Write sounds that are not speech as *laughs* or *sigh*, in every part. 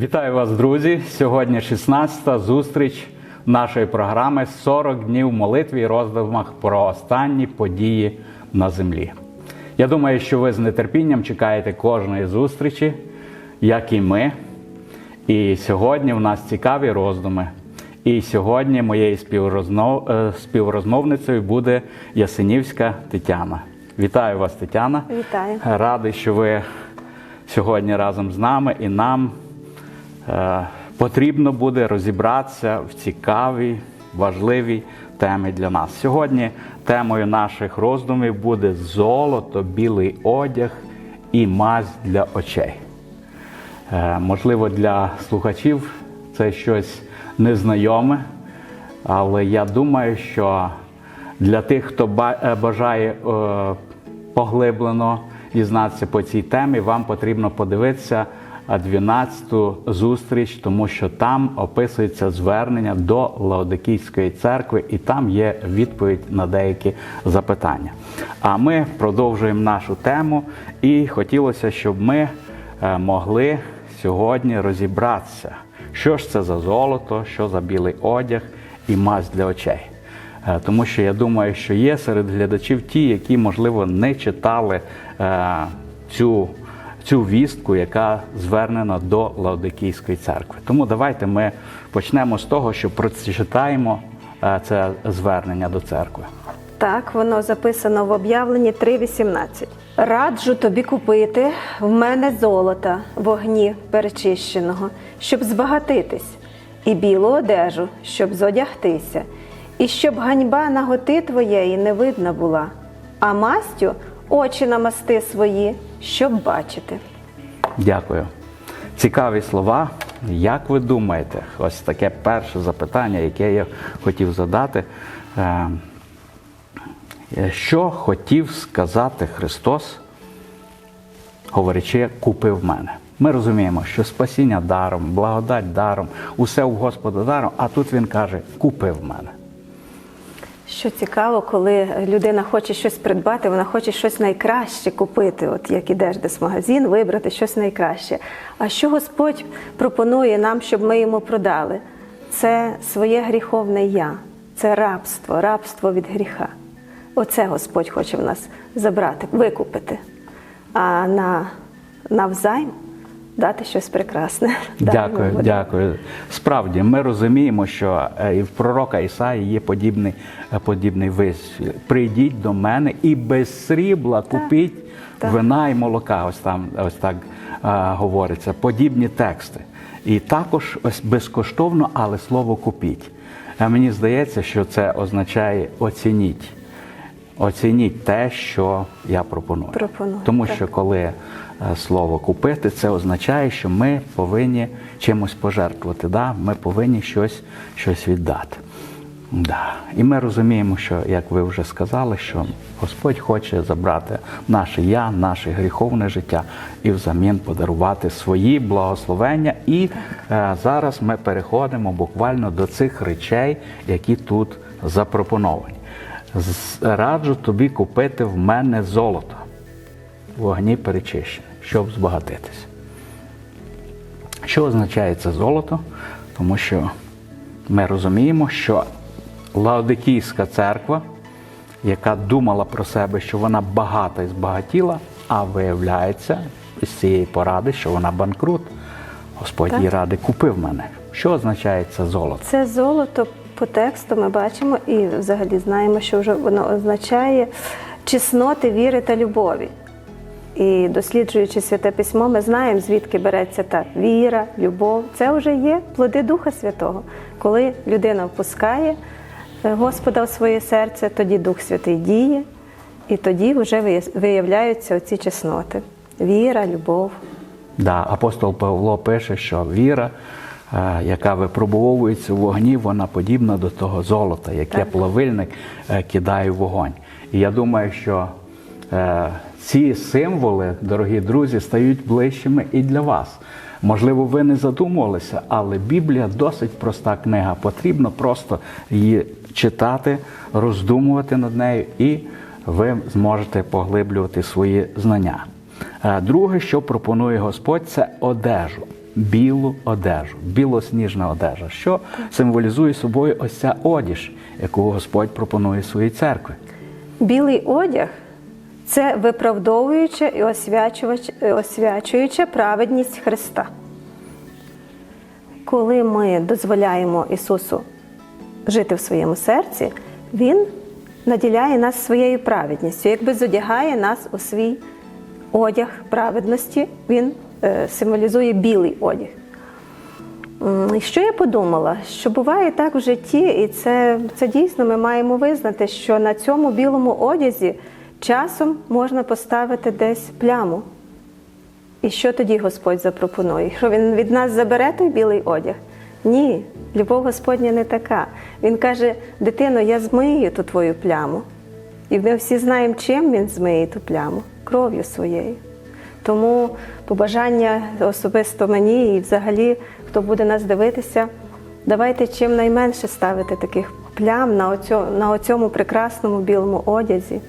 Вітаю вас, друзі! Сьогодні 16-та зустріч нашої програми «40 днів молитви і роздумах про останні події на землі. Я думаю, що ви з нетерпінням чекаєте кожної зустрічі, як і ми. І сьогодні в нас цікаві роздуми. І сьогодні моєю співрознов... е, співрозмовницею буде Ясенівська Тетяна. Вітаю вас, Тетяна. Вітаю. Радий, що ви сьогодні разом з нами і нам потрібно буде розібратися в цікавій, важливій темі для нас. Сьогодні темою наших роздумів буде золото, білий одяг і мазь для очей. Е, Можливо, для слухачів це щось незнайоме, але я думаю, що для тих, хто е, бажає е, поглиблено дізнатися по цій темі, вам потрібно подивитися 12-ту зустріч, тому що там описується звернення до Лаодикійської церкви, і там є відповідь на деякі запитання. А ми продовжуємо нашу тему, і хотілося, щоб ми е, могли сьогодні розібратися, що ж це за золото, що за білий одяг і мазь для очей. Е, Тому що я думаю, що є серед глядачів ті, які, можливо, не читали е, цю, цю вістку, яка звернена до Лаодикійської церкви. Тому давайте ми почнемо з того, що прочитаємо е, це звернення до церкви. Так, воно записано в об'явленні 3.18. Раджу тобі купити в мене золота вогні перечищеного, щоб збагатитись, і білу одежу, щоб зодягтися, і щоб ганьба наготи твоєї не видна була, а мастю очі намасти свої, щоб бачити. Дякую. Цікаві слова. Як ви думаєте, ось таке перше запитання, яке я хотів задати. Е, Що хотів сказати Христос, говорячи, купив мене? Ми розуміємо, що спасіння даром, благодать даром, усе у Господа даром, а тут він каже, купив мене. Що цікаво, коли людина хоче щось придбати, вона хоче щось найкраще купити. От як ідеш десь в магазин, вибрати щось найкраще. А що Господь пропонує нам, щоб ми йому продали? Це своє гріховне я, це рабство, рабство від гріха. Оце Господь хоче в нас забрати, викупити, а на навзайм дати щось прекрасне. *laughs* Дякую, дякую. Справді, ми розуміємо, що е, і в пророка Ісаї є подібний, е, подібний вислів. Прийдіть до мене і без срібла купіть так. вина і молока. Ось там ось так а, говориться. Подібні тексти. І також ось безкоштовно, але слово купіть. А мені здається, що це означає оцініть. Оцініть те, що я пропоную. Пропоную, Тому так. що коли е, слово купити, це означає, що ми повинні чимось пожертвувати. Да? Ми повинні щось, щось віддати. Да. І ми розуміємо, що, як ви вже сказали, що Господь хоче забрати наше я, наше гріховне життя і взамін подарувати свої благословення. І е, зараз ми переходимо буквально до цих речей, які тут запропоновані. Раджу тобі купити в мене золото вогні перечищене, щоб збагатитися. Що означає це золото? Тому що ми розуміємо, що Лаодикійська церква, яка думала про себе, що вона багата і збагатіла, а виявляється з цієї поради, що вона банкрут. Господь їй ради купив мене. Що означає це золото? Це золото по тексту ми бачимо і взагалі знаємо, що вже воно означає чесноти віри та любові. І досліджуючи святе письмо, ми знаємо, звідки береться та віра, любов. Це вже є плоди Духа Святого. Коли людина впускає е, Господа в своє серце, тоді Дух Святий діє, і тоді вже виявляються оці чесноти: віра, любов. Да, апостол Павло пише, що віра, е, яка випробовується в вогні, вона подібна до того золота, яке Так. плавильник е, кидає в вогонь. І я думаю, що ці символи, дорогі друзі, стають ближчими і для вас. Можливо, ви не задумувалися, але Біблія досить проста книга. Потрібно просто її читати, роздумувати над нею, і ви зможете поглиблювати свої знання. Е, Друге, що пропонує Господь, це одежу. білу одежу, білосніжна одежа, що символізує собою ось ця одіж, яку Господь пропонує своїй церкві. Білий одяг це виправдовуюча і е, освячуюча праведність Христа. Коли ми дозволяємо Ісусу жити в своєму серці, Він наділяє нас своєю праведністю, якби зодягає нас у свій одяг праведності, Він е, символізує білий одяг. Що я подумала? Що буває так в житті, і це, це дійсно ми маємо визнати, що на цьому білому одязі часом можна поставити десь пляму. І що тоді Господь запропонує? Що Він від нас забере той білий одяг? Ні, любов Господня не така. Він каже: дитино, я змию ту твою пляму. І ми всі знаємо, чим він змиє ту пляму кров'ю своєю. Тому побажання особисто мені і взагалі, хто буде нас дивитися, давайте чим найменше ставити таких плям на, оцьо, на оцьому прекрасному білому одязі.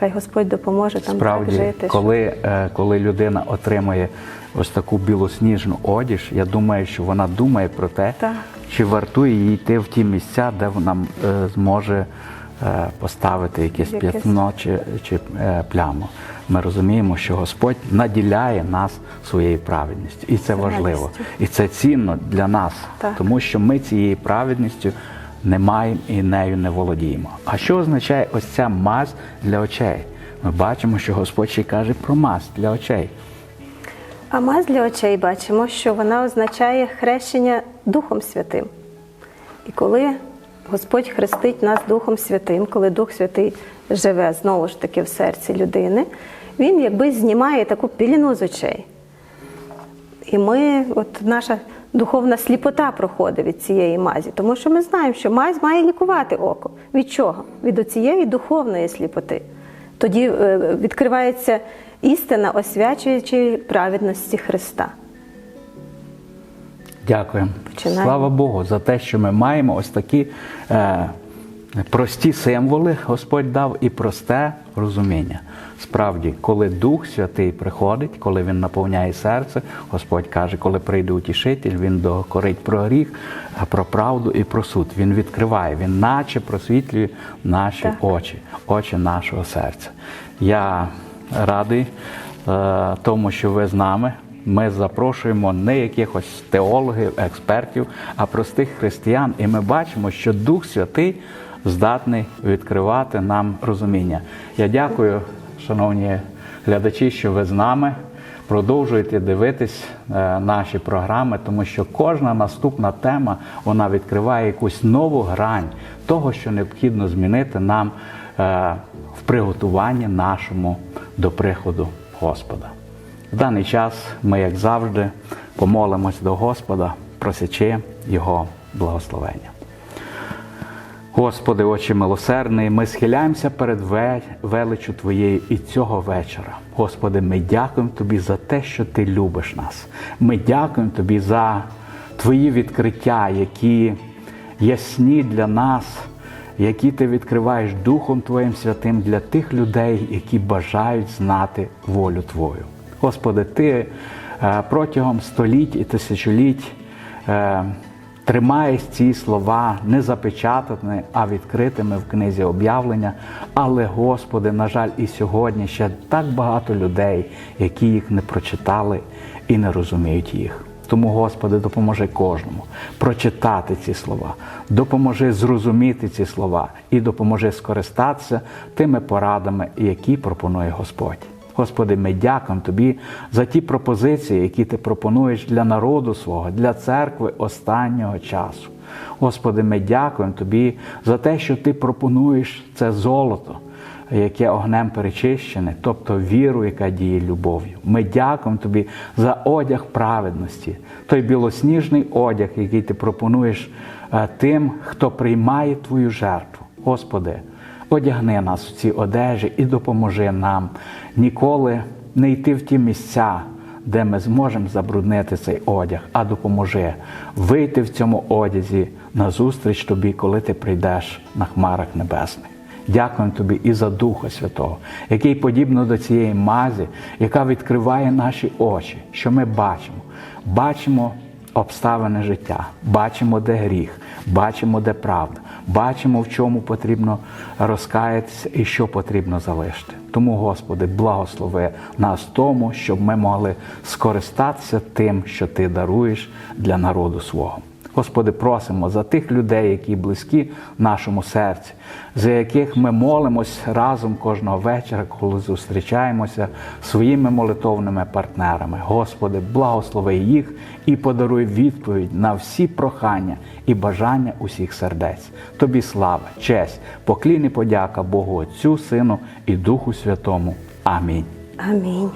Хай Господь допоможе там Справді, так жити. коли, е, коли людина отримує ось таку білосніжну одіж, я думаю, що вона думає про те, Так. чи вартує їй йти в ті місця, де вона е, зможе е, поставити якесь Якесь. п'ятно чи, чи пляму. Ми розуміємо, що Господь наділяє нас своєю праведністю, і це важливо, і це цінно для нас, Так. тому що ми цією праведністю не маємо і нею не володіємо. А що означає ось ця мазь для очей? Ми бачимо, що Господь ще каже про мазь для очей. А мазь для очей бачимо, що вона означає хрещення Духом Святим. І коли Господь хрестить нас Духом Святим, коли Дух Святий живе знову ж таки в серці людини, він якби знімає таку піліну з очей. І ми, от наша духовна сліпота проходить від цієї мазі, тому що ми знаємо, що мазь має лікувати око. Від чого? Від оцієї духовної сліпоти. Тоді е, відкривається істина, освячуючи праведності Христа. Дякуємо. Починаємо. Слава Богу за те, що ми маємо ось такі е, прості символи Господь дав і просте розуміння. Справді, коли Дух Святий приходить, коли Він наповняє серце, Господь каже, коли прийде утішитель, Він докорить про гріх, про правду і про суд. Він відкриває, він наче просвітлює наші Так. очі, очі нашого серця. Я радий е, тому, що ви з нами. Ми запрошуємо не якихось теологів, експертів, а простих християн. І ми бачимо, що Дух Святий здатний відкривати нам розуміння. Я дякую, шановні глядачі, що ви з нами. Продовжуйте дивитись е, наші програми, тому що кожна наступна тема вона відкриває якусь нову грань того, що необхідно змінити нам е, в приготуванні нашому до приходу Господа. В даний час ми, як завжди, помолимось до Господа, просячи Його благословення. Господи, очі милосердний, ми схиляємося перед ве- величю Твоєю і цього вечора. Господи, ми дякуємо Тобі за те, що Ти любиш нас. Ми дякуємо Тобі за Твої відкриття, які ясні для нас, які Ти відкриваєш Духом Твоїм Святим для тих людей, які бажають знати волю Твою. Господи, Ти е, протягом століть і тисячоліть. Тримаєш ці слова не запечатаними, а відкритими в книзі об'явлення. Але, Господи, на жаль, і сьогодні ще так багато людей, які їх не прочитали і не розуміють їх. Тому, Господи, допоможи кожному прочитати ці слова, допоможи зрозуміти ці слова і допоможи скористатися тими порадами, які пропонує Господь. Господи, ми дякуємо Тобі за ті пропозиції, які Ти пропонуєш для народу свого, для церкви останнього часу. Господи, ми дякуємо Тобі за те, що Ти пропонуєш це золото, яке огнем перечищене, тобто віру, яка діє любов'ю. Ми дякуємо Тобі за одяг праведності, той білосніжний одяг, який ти пропонуєш е, тим, хто приймає Твою жертву. Господи, одягни нас у ці одежі і допоможи нам ніколи не йти в ті місця, де ми зможемо забруднити цей одяг, а допоможи вийти в цьому одязі назустріч тобі, коли ти прийдеш на хмарах небесних. Дякуємо тобі і за Духа Святого, який подібно до цієї мазі, яка відкриває наші очі, що ми бачимо, бачимо обставини життя, бачимо, де гріх, бачимо, де правда, бачимо, в чому потрібно розкаятися і що потрібно залишити. Тому, Господи, благослови нас тому, щоб ми могли скористатися тим, що Ти даруєш для народу свого. Господи, просимо за тих людей, які близькі нашому серці, за яких ми молимось разом кожного вечора, коли зустрічаємося своїми молитовними партнерами. Господи, благослови їх і подаруй відповідь на всі прохання і бажання усіх сердець. Тобі слава, честь, поклін і подяка Богу Отцю, Сину і Духу Святому. Амінь. Амінь.